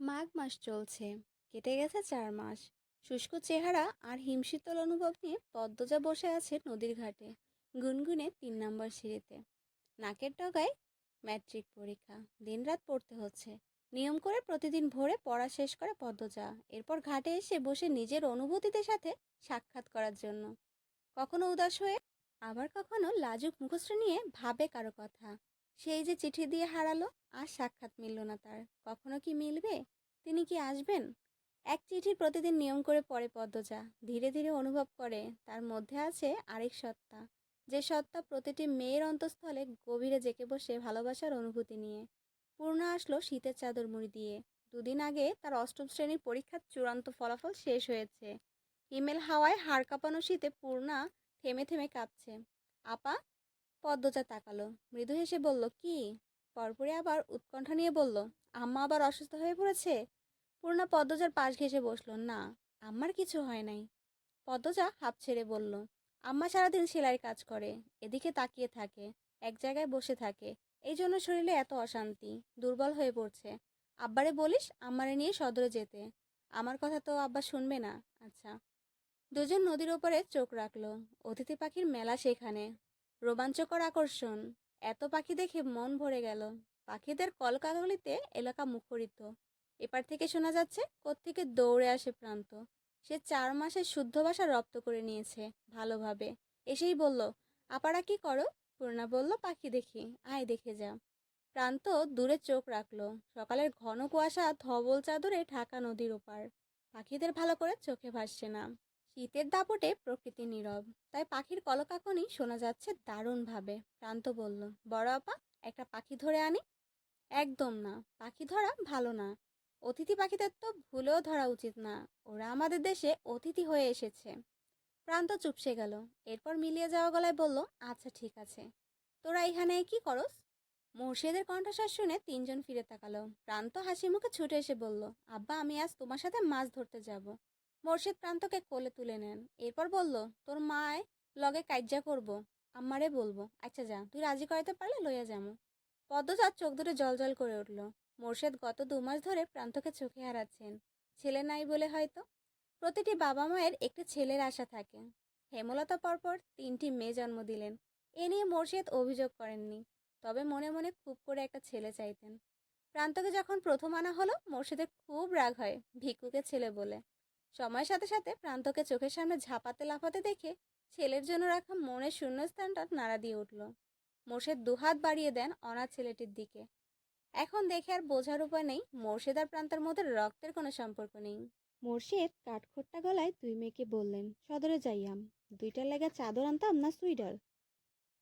মাঘ মাস চলছে। কেটে গেছে চার মাস। শুষ্ক চেহারা আর হিমশীতল অনুভব নিয়ে পদ্মজা বসে আছে নদীর ঘাটে, গুনগুনে তিন নম্বর সিঁড়িতে। নাকের ডগায় ম্যাট্রিক পরীক্ষা। দিনরাত পড়তে হচ্ছে। নিয়ম করে প্রতিদিন ভোরে পড়া শেষ করে পদ্মজা। এরপর ঘাটে এসে বসে নিজের অনুভূতিদের সাথে সাক্ষাৎ করার জন্য। কখনো উদাস হয়ে, আবার কখনো লাজুক মুখশ্রী নিয়ে ভাবে কারও কথা। সেই যে চিঠি দিয়ে হারালো, আর সাক্ষাৎ মিলল না তার। কখনো কি মিলবে? তিনি কি আসবেন? এক চিঠি প্রতিদিন নিয়ম করে পড়ে পদ্মজা। ধীরে ধীরে অনুভব করে, তার মধ্যে আছে আরেক সত্তা। যে সত্তা প্রতিটি মেয়ের অন্তঃস্থলে গভীরে জেঁকে বসে ভালোবাসার অনুভূতি নিয়ে। পূর্ণা আসলো শীতের চাদর মুড়ি দিয়ে। দুদিন আগে তার অষ্টম শ্রেণির পরীক্ষার চূড়ান্ত ফলাফল শেষ হয়েছে। হিমেল হাওয়ায় হাড় কাঁপানো শীতে পূর্ণা থেমে থেমে কাঁপছে। আপা পদ্মজা তাকালো। মৃদু হেসে বলল, কি? পরপরে আবার উৎকণ্ঠা নিয়ে বলল, আম্মা আবার অসুস্থ হয়ে পড়েছে? পূর্ণা পদ্মজার পাশ ঘেসে বসল, না, আম্মার কিছু হয় নাই। পদ্মজা হাঁপ ছেড়ে বলল, আম্মা সারাদিন সেলাইয়ের কাজ করে, এদিকে তাকিয়ে থাকে, এক জায়গায় বসে থাকে, এই জন্য শরীরে এত অশান্তি, দুর্বল হয়ে পড়ছে। আব্বারে বলিস আম্মারে নিয়ে সদরে যেতে, আমার কথা তো আব্বা শুনবে না। আচ্ছা। দুজন নদীর ওপরে চোখ রাখল, অতিথি পাখির মেলা সেখানে রোমাঞ্চকর আকর্ষণ। এত পাখি দেখে মন ভরে গেল। পাখিদের কলকাকলিতে এলাকা মুখরিত। এপার থেকে শোনা যাচ্ছে, কোত্থেকে দৌড়ে আসে প্রান্ত। সে চার মাসের শুদ্ধ ভাষা রপ্ত করে নিয়েছে, ভালোভাবে। এসেই বলল, আপারা কি করো? পূর্ণা বলল, পাখি দেখি, আয় দেখে যা। প্রান্ত দূরে চোখ রাখল। সকালের ঘন কুয়াশা ধবল চাদরে ঢাকা নদীর ওপার। পাখিদের ভালো করে চোখে ভাসছে না। শীতের দাপটে প্রকৃতি নীরব। তাই পাখির কলকাকনি শোনা যাচ্ছে দারুণভাবে। প্রান্ত বলল, বড় আপা, একটা পাখি ধরে আনি? একদম না, পাখি ধরা ভালো না। অতিথি পাখিদের তো ভুলেও ধরা উচিত না। ওরা আমাদের দেশে অতিথি হয়ে এসেছে। প্রান্ত চুপসে গেল। এরপর মিলিয়ে যাওয়া গলায় বলল আচ্ছা ঠিক আছে। তোরা এখানে কি করস? মোর্শেদের কণ্ঠস্বর শুনে তিনজন ফিরে তাকালো। প্রান্ত হাসি মুখে ছুটে এসে বলল, আব্বা, আমি আজ তোমার সাথে মাছ ধরতে যাব। মোর্শেদ প্রান্তকে কোলে তুলে নেন। এরপর বলল, তোর মায় লগে কাজ্যা করব। আম্মারে বলব। আচ্ছা যা, তুই রাজি করাইতে পারলে লইয়া যামু পদ্মজাত চোখ জল জল করে উঠল। মোর্শেদ গত দু মাস ধরে প্রান্তকে চোখে হারাচ্ছেন। ছেলে নাই বলে হয়তো? প্রতিটি বাবা মায়ের একটি ছেলের আশা থাকে। হেমলতা পরপর তিনটি মেয়ে জন্ম দিলেন। এ নিয়ে মোর্শেদ অভিযোগ করেননি। তবে মনে মনে খুব করে একটা ছেলে চাইতেন। প্রান্তকে যখন প্রথম আনা হলো মোর্শেদের খুব রাগ হয় ভিক্ষুকে ছেলে বলে। সময়ের সাথে সাথে প্রান্তকে চোখের সামনে ঝাঁপাতে লাফাতে দেখে ছেলের জন্য রাখা মনের শূন্যস্থানটা নাড়া দিয়ে উঠল। মোর্শেদ দুহাত বাড়িয়ে দেন অনাথ ছেলেটির দিকে। এখন দেখে আর বোঝার উপায় নেই মোর্শেদ আর প্রান্তের মধ্যে রক্তের কোনো সম্পর্ক নেই। মোর্শেদ কাঠখোট্টা গলায় দুই মেয়েকে বললেন, সদরে যাইয়াম দুইটার লেগে চাদর আনতাম না সুইডার?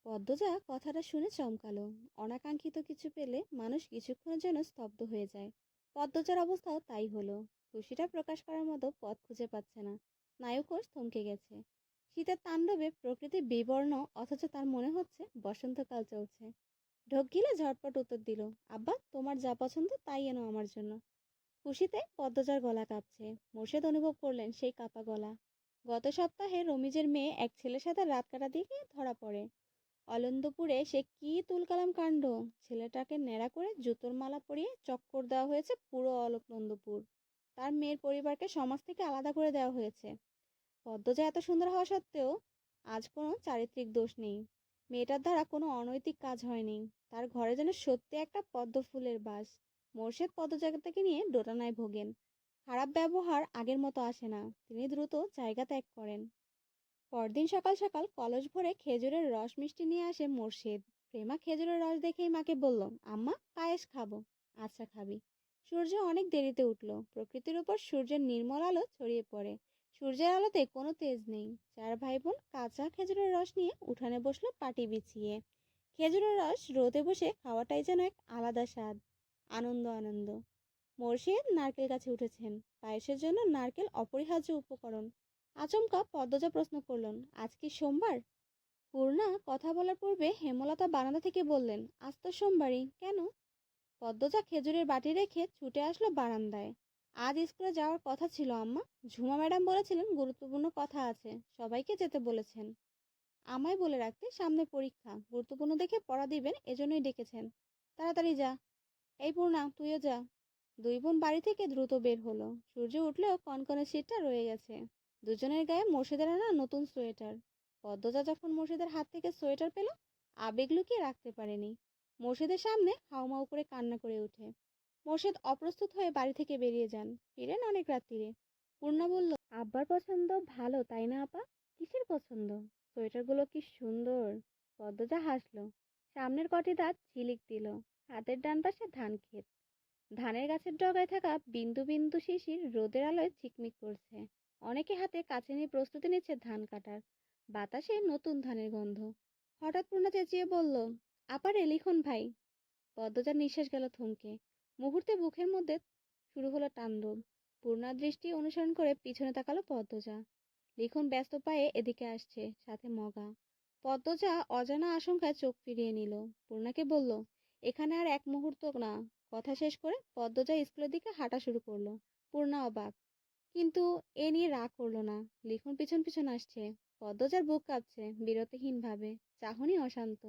পদ্মজা কথাটা শুনে চমকালো। অনাকাঙ্ক্ষিত কিছু পেলে মানুষ কিছুক্ষণের জন্য স্তব্ধ হয়ে যায়। পদ্মজার অবস্থাও তাই হলো। খুশিটা প্রকাশ করার মতো পথ খুঁজে পাচ্ছে না। স্নায়ুকোষ থমকে গেছে। শীতের তাণ্ডবে প্রকৃতি বিবর্ণ, অথচ তার মনে হচ্ছে বসন্তকাল চলছে। ঢোক গিলে ঝটপট উত্তর দিল, আব্বা, তোমার যা পছন্দ তাই এনো আমার জন্য। খুশিতে পদ্মজার গলা কাঁপছে। মোর্শেদ অনুভব করলেন সেই কাঁপা গলা। গত সপ্তাহে রমিজের মেয়ে এক ছেলের সাথে রাত কাটা দিয়ে ধরা পড়ে। অলন্দপুরে সে কি তুলকালাম কাণ্ড? ছেলেটাকে ন্যাড়া করে জুতোর মালা পরিয়ে চক্কর দেওয়া হয়েছে পুরো অলকনন্দপুর। তার মেয়ের পরিবারকে সমাজ থেকে আলাদা করে দেওয়া হয়েছে। পদ্মজা এত সুন্দর হওয়া সত্ত্বেও আজ কোনো চারিত্রিক দোষ নেই। মেয়েটার দ্বারা কোনো অনৈতিক কাজ হয়নি। তার ঘরে যেন সত্যি একটা পদ্ম ফুলের বাস। মোর্শেদ পদ্মজাগাটাকে নিয়ে ডোটানায় ভোগেন। খারাপ ব্যবহার আগের মতো আসে না। তিনি দ্রুত জায়গা ত্যাগ করেন। পরদিন সকাল সকাল কলস ভরে খেজুরের রস মিষ্টি নিয়ে আসে মোর্শেদ। প্রেমা খেজুরের রস দেখেই মাকে বলল, আম্মা, পায়েস খাব। আচ্ছা খাবি। সূর্য অনেক দেরিতে উঠল। প্রকৃতির উপর সূর্যের নির্মল আলো ছড়িয়ে পড়ে। সূর্যের আলোতে কোনো তেজ নেই। চার ভাই বোন কাঁচা খেজুরের রস নিয়ে উঠানে বসল পাটি বিছিয়ে। খেজুরের রস রোদে বসে খাওয়াটাই যেন এক আলাদা স্বাদ, আনন্দ আনন্দ। মোর্শেদ নারকেল গাছে উঠেছেন। পায়েসের জন্য নারকেল অপরিহার্য উপকরণ। আচমকা পদ্মজা প্রশ্ন করলেন, আজ কি সোমবার? পূর্ণা কথা বলার পূর্বে হেমলতা বারান্দা থেকে বললেন, আজ তো সোমবারই। কেন? পদ্মজা খেজুরের বাটি রেখে ছুটে আসলো বারান্দায়। আজ স্কুলে যাওয়ার কথা ছিল আম্মা। ঝুমা ম্যাডাম বলেছিলেন গুরুত্বপূর্ণ কথা আছে, সবাইকে যেতে বলেছেন। আমায় বলে রাখতে সামনে পরীক্ষা, গুরুত্বপূর্ণ দেখে পড়া দিবেন, এজন্যই ডেকেছেন। তাড়াতাড়ি যা। এই পূর্ণা, তুইও যা। দুই বোন বাড়ি থেকে দ্রুত বের হলো। সূর্য উঠলেও কনকনে শীতটা রয়ে গেছে। দুজনের গায়ে মোর্শেদের আনা নতুন সোয়েটার। পদ্মজা যখন মোর্শেদের হাত থেকে সোয়েটার পেল, আবেগ লুকিয়ে রাখতে পারেনি। মোর্শেদের সামনে হাউমাউ করে কান্না করে ওঠে। মোর্শেদ অপ্রস্তুত হয়ে বাড়ি থেকে বেরিয়ে যান। ফিরেন অনেক রাত্রিরে। পূর্ণা বলল, আব্বার পছন্দ ভালো, তাই না আপা? কিসের পছন্দ? সোয়েটারগুলো কি সুন্দর? পদ্মজা হাসলো। সামনের কটি দাঁত ঝিলিক দিল। হাতের ডান পাশে ধান ক্ষেত। ধানের গাছের ডগায় থাকা বিন্দু বিন্দু শিশির রোদের আলোয় ঝিকমিক করছে। অনেকে হাতে কাছে নিয়ে প্রস্তুতি নিচ্ছে ধান কাটার। বাতাসে নতুন ধানের গন্ধ। হঠাৎ পূর্ণা চেঁচিয়ে বলল আপারে লিখন ভাই। পদ্মজার নিঃশ্বাস গেল থমকে। মুহূর্তে বুকের মধ্যে শুরু হলো তাণ্ডব। পূর্ণার দৃষ্টি অনুসরণ করে পিছনে তাকালো পদ্মজা। লিখন ব্যস্ত পায়ে এদিকে আসছে, সাথে মগা। পদ্মজা অজানা আশঙ্কায় চোখ ফিরিয়ে নিল। পূর্ণাকে বলল, এখানে আর এক মুহূর্ত না। কথা শেষ করে পদ্মজা স্কুলের দিকে হাঁটা শুরু করল। পূর্ণা অবাক। কিন্তু এ নিয়ে রাগ করল না। লিখন পিছন পিছন আসছে। পদ্মজার বুক কাঁপছে বিরতিহীন ভাবে চাহনি অশান্ত।